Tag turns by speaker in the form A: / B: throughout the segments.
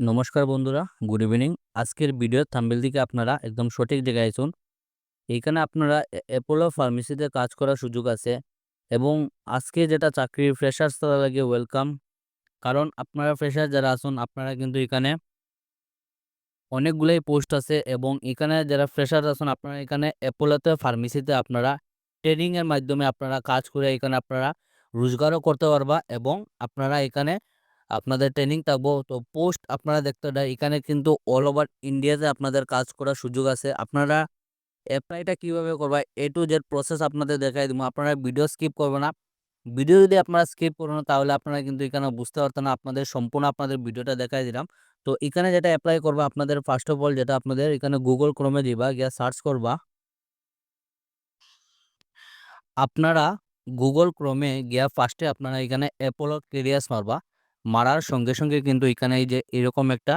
A: নমস্কার বন্ধুরা, good evening. আজকের ভিডিও থাম্বেল দিকে আপনারা একদম সঠিক জায়গায় আছেন। এইখানে আপনারা অ্যাপোলো ফার্মেসিতে কাজ করার সুযোগ আছে এবং আজকে যেটা চাকরির ফ্রেশার্স তারা লাগে ওয়েলকাম কারণ আপনারা ফ্রেশার যারা আছেন, আপনারা কিন্তু এখানে অনেকগুলোই পোস্ট আছে এবং এখানে যারা ফ্রেশার আছেন, আপনারা এখানে অ্যাপোলোতে ফার্মেসিতে আপনারা ট্রেনিংয়ের মাধ্যমে আপনারা কাজ করে এখানে আপনারা রোজগারও করতে পারবা এবং আপনারা এখানে আপনাদের ট্রেনিং থাকব। তো পোস্ট আপনারা দেখতে পারেন, এখানে কিন্তু অল ওভার ইন্ডিয়াতে আপনাদের কাজ করার সুযোগ আছে। আপনারা অ্যাপ্লাইটা কীভাবে করবা এ টু জেড প্রসেস আপনাদের দেখাই দিব। আপনারা ভিডিও স্কিপ করবে না। ভিডিও যদি আপনারা স্কিপ করবেন না, তাহলে আপনারা কিন্তু এখানে বুঝতে পারতেন না, আপনাদের সম্পূর্ণ আপনাদের ভিডিওটা দেখাই দিলাম। তো এখানে যেটা অ্যাপ্লাই করবা, আপনাদের ফার্স্ট অফ অল যেটা আপনাদের এখানে গুগল ক্রমে দিবা, গিয়া সার্চ করবা। আপনারা গুগল ক্রমে গিয়া ফার্স্টে আপনারা এখানে অ্যাপোলো ক্যারিয়ার্স মারবা। মারার সঙ্গে সঙ্গে কিন্তু এখানে এই যে এরকম একটা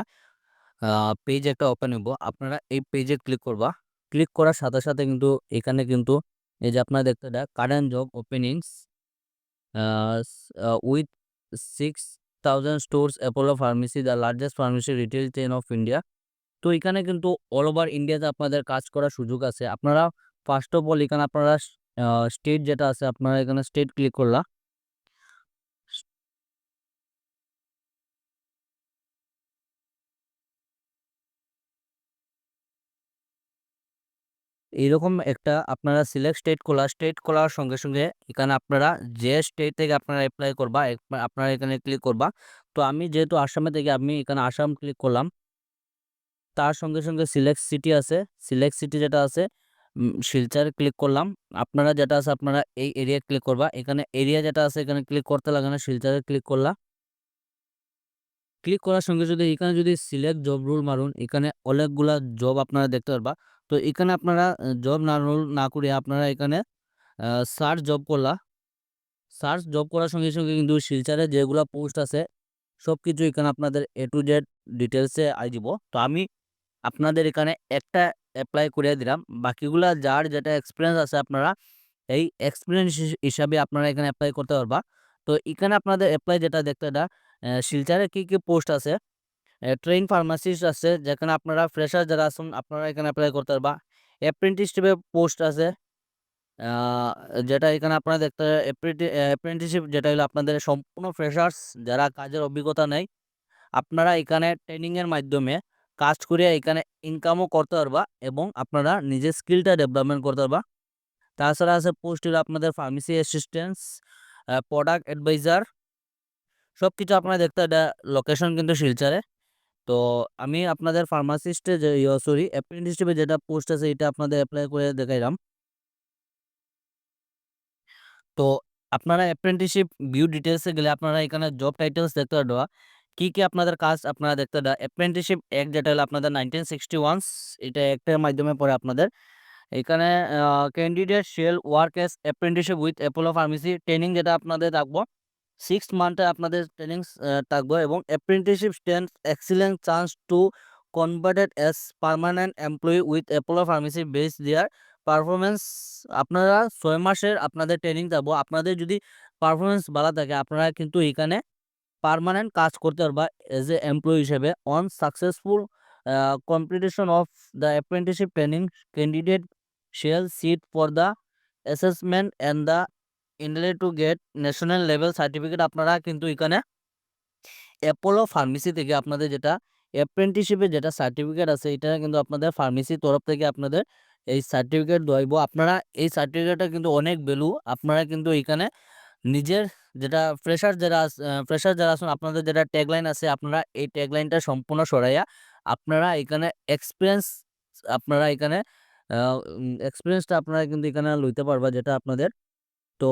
A: পেজ একটা ওপেন হইব। আপনারা এই পেজে ক্লিক করবা। ক্লিক করার সাথে সাথে কিন্তু এখানে কিন্তু এই যে আপনারা দেখতে দেয় current job openings with six thousand stores Apollo pharmacy the largest pharmacy retail chain of India তো এখানে কিন্তু অল ওভার ইন্ডিয়াতে আপনাদের কাজ করার সুযোগ আছে। আপনারা ফার্স্ট অফ অল এখানে আপনারা স্টেট যেটা আছে, আপনারা এখানে স্টেট ক্লিক করলা। এইরকম একটা আপনারা সিলেক্ট স্টেট খোলা স্টেট খোলার সঙ্গে সঙ্গে এখানে আপনারা যে স্টেট থেকে আপনারা অ্যাপ্লাই করবা আপনারা এখানে ক্লিক করবা। তো আমি যেহেতু আসামে থেকে আমি এখানে আসাম ক্লিক করলাম, তার সঙ্গে সঙ্গে সিলেক্ট সিটি আছে। সিলেক্ট সিটি যেটা আছে শিলচর ক্লিক করলাম। আপনারা যেটা আছে আপনারা এই এরিয়া ক্লিক করবা। এখানে এরিয়া যেটা আছে এখানে ক্লিক করতে লাগে না, শিলচারে ক্লিক করলা। ক্লিক করার সঙ্গে যদি এখানে যদি সিলেক্ট জব রুল মারুন, এখানে অনেকগুলা জব আপনারা দেখতে পারবা। তো এখানে আপনারা জব না না করে আপনারা এখানে সার্চ জব করলা। সার্চ জব করার সঙ্গে সঙ্গে কিন্তু শিলচারে যেগুলা পোস্ট আছে সব কিছু এখানে আপনাদের এ টু জেড ডিটেলসে আই দিব। তো আমি আপনাদের এখানে একটা অ্যাপ্লাই করে দিলাম। বাকিগুলা যার যেটা এক্সপিরিয়েন্স আছে আপনারা এই এক্সপিরিয়েন্স হিসাবে আপনারা এখানে অ্যাপ্লাই করতে পারবা। তো এখানে আপনাদের অ্যাপ্লাই যেটা দেখতে এটা শিলচারে কি কি পোস্ট আছে ট্রেন ফার্মাসিস্ট আছে, যেখানে আপনারা ফ্রেশার যারা আছেন, আপনারা এখানে অ্যাপ্লাই করতে পারবা। অ্যাপ্রেন্টিসশিপে পোস্ট আছে যেটা এখানে আপনারা দেখতে অ্যাপ্রেন্টিসশিপ যেটা হলো আপনাদের সম্পূর্ণ ফ্রেশার্স, যারা কাজের অভিজ্ঞতা নেই, আপনারা এখানে ট্রেনিংয়ের মাধ্যমে কাজ করে এখানে ইনকামও করতে পারবা এবং আপনারা নিজের স্কিলটা ডেভেলপমেন্ট করতে পারবা। তাছাড়া আছে পোস্ট হলো আপনাদের ফার্মেসি অ্যাসিস্ট্যান্স প্রোডাক্ট অ্যাডভাইজার সব কিছু আপনারা দেখতে এটা লোকেশন কিন্তু শিলচরে। তো আমি আপনাদের ফার্মাসিস্টে যে সরি অ্যাপ্রেন্টিসশিপে যেটা পোস্ট আছে, এটা আপনাদের অ্যাপ্লাই করে দেখাইলাম। তো আপনারা অ্যাপ্রেন্টিসশিপ ভিউ ডিটেলসে গেলে আপনারা এখানে জব টাইটেলস দেখতে পারবা। কি কি আপনাদের কাজ আপনারা দেখতে পারবা। অ্যাপ্রেন্টিসশিপ এক যেটা হলো আপনাদের নাইনটিন সিক্সটি ওয়ান্স এটা একটার মাধ্যমে পড়ে আপনাদের। এখানে candidate shall work as apprenticeship with Apollo pharmacy training যেটা আপনাদের থাকব সিক্স মান্থে আপনাদের ট্রেনিং থাকব এবং apprenticeship stand excellent chance to converted as permanent employee with Apollo pharmacy base their performance আপনারা ছয় মাসের আপনাদের ট্রেনিং থাকব আপনাদের যদি পারফরমেন্স ভালো থাকে, আপনারা কিন্তু এখানে পার্মানেন্ট কাজ করতে পারবা এজ এ এমপ্লয়ি হিসেবে। On successful competition of the apprenticeship training candidate shall sit for the assessment and the enrol to get national level certificate আপনারা কিন্তু এখানে অ্যাপোলো ফার্মেসি থেকে আপনাদের যেটা অ্যাপ্রেন্টিসশিপের যেটা সার্টিফিকেট আছে, এটা কিন্তু আপনাদের ফার্মেসির তরফ থেকে আপনাদের এই সার্টিফিকেট দইব আপনারা এই সার্টিফিকেটটা কিন্তু অনেক ভ্যালু আপনারা কিন্তু এখানে নিজের যেটা ফ্রেশার যারা ফ্রেশার যারা আছেন, আপনাদের যেটা ট্যাগলাইন আছে, আপনারা এই ট্যাগলাইনটা সম্পূর্ণ সরাইয়া আপনারা এখানে এক্সপিরিয়েন্স আপনারা এখানে এক্সপিরিয়েন্সটা আপনারা কিন্তু এখানে লইতে পারবা, যেটা আপনাদের তো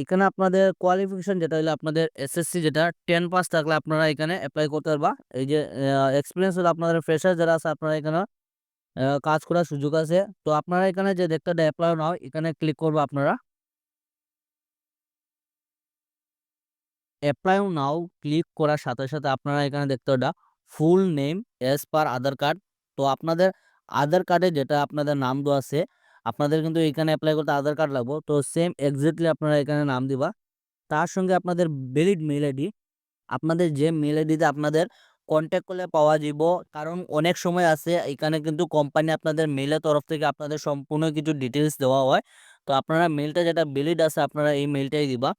A: এখানে আপনাদের কোয়ালিফিকেশন যেটা হলো আপনাদের এসএসসি যেটা টেন পাস থাকলে আপনারা এখানে অ্যাপ্লাই করতে পারবা। এই যে এক্সপিরিয়েন্স হলো আপনাদের ফ্রেশার যারা আছে, আপনারা এখানে কাজ করার সুযোগ আছে। তো আপনারা এখানে যে দেখতে অ্যাপ্লাই নাও, এখানে ক্লিক করব আপনারা। অ্যাপ্লাই নাও ক্লিক করার সাথে সাথে আপনারা এখানে দেখতে ওটা full name as per Aadhaar card তো আপনাদের আধার কার্ডে যেটা আপনাদের নাম দেওয়া আছে আপনাদের কিন্তু এখানে অ্যাপ্লাই করতে আধার কার্ড লাগবে। তো সেম এক্স্যাক্টলি আপনারা এখানে নাম দিবা। তার সঙ্গে আপনাদের ভ্যালিড মেল আইডি আপনাদের যে মেল আইডিতে আপনাদের কনট্যাক্ট করলে পাওয়া যাব। কারণ অনেক সময় আছে, এখানে কিন্তু কোম্পানি আপনাদের মেলের তরফ থেকে আপনাদের সম্পূর্ণ কিছু ডিটেলস দেওয়া হয়। তো আপনারা মেইলটা যেটা ভ্যালিড আছে, আপনারা এই মেলটাই দিবা।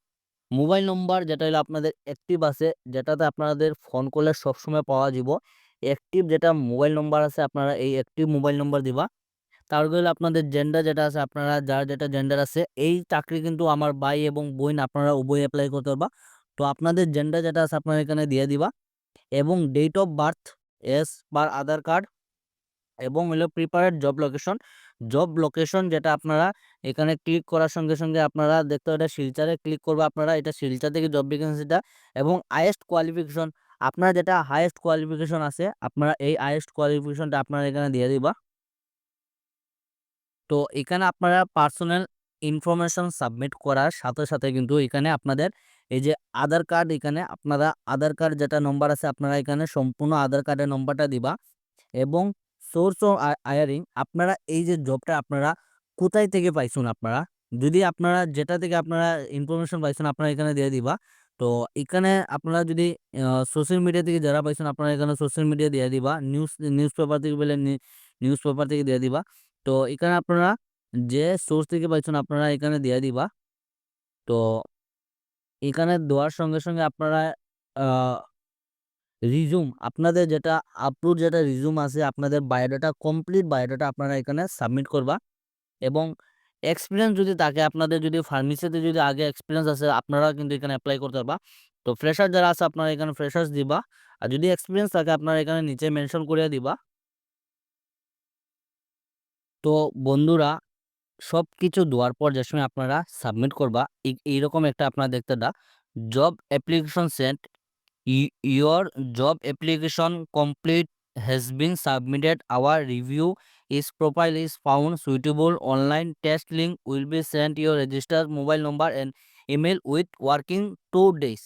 A: মোবাইল নম্বর যেটা হলো আপনাদের অ্যাক্টিভ আছে, যেটাতে আপনাদের ফোন করলে সবসময় পাওয়া যাব। অ্যাক্টিভ যেটা মোবাইল নম্বর আছে, আপনারা এই অ্যাক্টিভ মোবাইল নম্বর দিবা। তারপরে হলো আপনাদের জেন্ডার যেটা আছে, আপনারা যার যেটা জেন্ডার আছে, এই চাকরি কিন্তু আমার ভাই এবং বোন আপনারা উভয় অ্যাপ্লাই করতে পারবা। তো আপনাদের জেন্ডার যেটা আছে, আপনারা এখানে দিয়ে দিবা। এবং date of birth as per Aadhaar card এবং হলো preferred job location job location যেটা আপনারা এখানে ক্লিক করার সঙ্গে সঙ্গে আপনারা দেখতে এটা শিলচারে ক্লিক করবে আপনারা, এটা শিলচার থেকে জব ভ্যাকেন্সিটা এবং হাইয়েস্ট কোয়ালিফিকেশন আপনারা যেটা হাইয়েস্ট কোয়ালিফিকেশন আছে, আপনারা এই হাইয়েস্ট কোয়ালিফিকেশনটা আপনারা এখানে দিয়ে দিবা। তো এখানে আপনারা পার্সোনাল ইনফরমেশন সাবমিট করার সাথে সাথে কিন্তু এখানে আপনাদের এই যে আধার কার্ড এখানে আপনারা আধার কার্ড যেটা নম্বর আছে আপনারা এখানে সম্পূর্ণ আধার কার্ডের নম্বরটা দিবা এবং সোর্স অফ আয়ারিং আপনারা এই যে জবটা আপনারা কোথায় থেকে পাইছেন আপনারা? যদি আপনারা যেটা থেকে আপনারা ইনফরমেশন পাইছেন আপনারা এখানে দিয়ে দিবা। তো এখানে আপনারা যদি সোশ্যাল মিডিয়া থেকে যারা পাইছেন আপনারা এখানে সোশ্যাল মিডিয়া দিয়ে দিবা। নিউজ নিউজ পেপার থেকে বলে নিউজ পেপার থেকে দিয়ে দিবা। তো এখানে আপনারা যে সোর্স থেকে পাইছেন আপনারা এখানে দিয়ে দিবা। তো এখানে দেওয়ার সঙ্গে সঙ্গে আপনারা রিজুম আপনাদের যেটা আপলোড যেটা রিজুম আছে আপনাদের বায়োডাটা কমপ্লিট বায়োডাটা আপনারা এখানে সাবমিট করবা। এবং এক্সপিরিয়েন্স যদি থাকে আপনাদের যদি ফার্মেসিতে যদি আগে এক্সপিরিয়েন্স আছে আপনারা কিন্তু এখানে অ্যাপ্লাই করতে পারবা। তো ফ্রেশার যারা আছে আপনারা এখানে ফ্রেশার্স দিবা। আর যদি এক্সপিরিয়েন্স থাকে আপনারা এখানে নিচে মেনশন করে দিবা। তো বন্ধুরা সব কিছু দেওয়ার পর যে সময় আপনারা সাবমিট করবা এইরকম একটা আপনারা দেখতে the job application sent your job application complete has been submitted our review is profile is found suitable online test link will be sent your registered mobile number and email with working two days.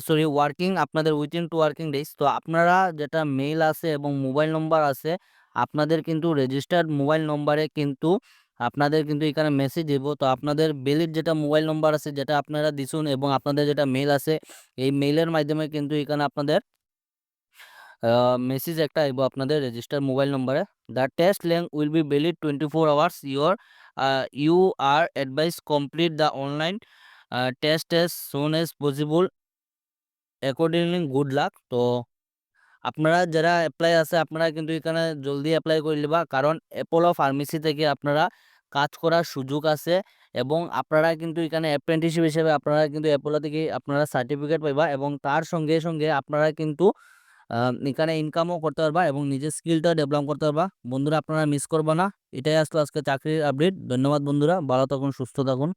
A: Sorry working আপনাদের within two working days তো আপনারা যেটা mail আছে এবং mobile নম্বর আছে আপনাদের কিন্তু registered mobile নম্বরে কিন্তু আপনাদের কিন্তু এখানে মেসেজ দেব। তো আপনাদের বেলির যেটা মোবাইল নম্বর আছে, যেটা আপনারা দিছুন এবং আপনাদের যেটা মেল আছে, এই মেইলের মাধ্যমে কিন্তু এখানে আপনাদের মেসেজ একটা আইব আপনাদের রেজিস্টার মোবাইল নম্বরে the test link will be valid twenty four hours your you are advise complete the online test as soon as possible accordingly good luck তো আপনারা যারা অ্যাপ্লাই আছে, আপনারা কিন্তু এখানে জলদি অ্যাপ্লাই করে নেবা। কারণ অ্যাপোলো ফার্মেসি থেকে আপনারা কাজ করার সুযোগ আছে এবং আপনারা কিন্তু এখানে অ্যাপ্রেন্টিসশিপ হিসেবে আপনারা কিন্তু অ্যাপোলো থেকে আপনারা সার্টিফিকেট পাইবা এবং তার সঙ্গে সঙ্গে আপনারা কিন্তু এখানে ইনকামও করতে পারবা এবং নিজের স্কিলটা ডেভেলপ করতে পারবা। বন্ধুরা, আপনারা মিস করবা না। এটাই আসলো আজকে চাকরির আপডেট ধন্যবাদ বন্ধুরা। ভালো থাকুন, সুস্থ থাকুন।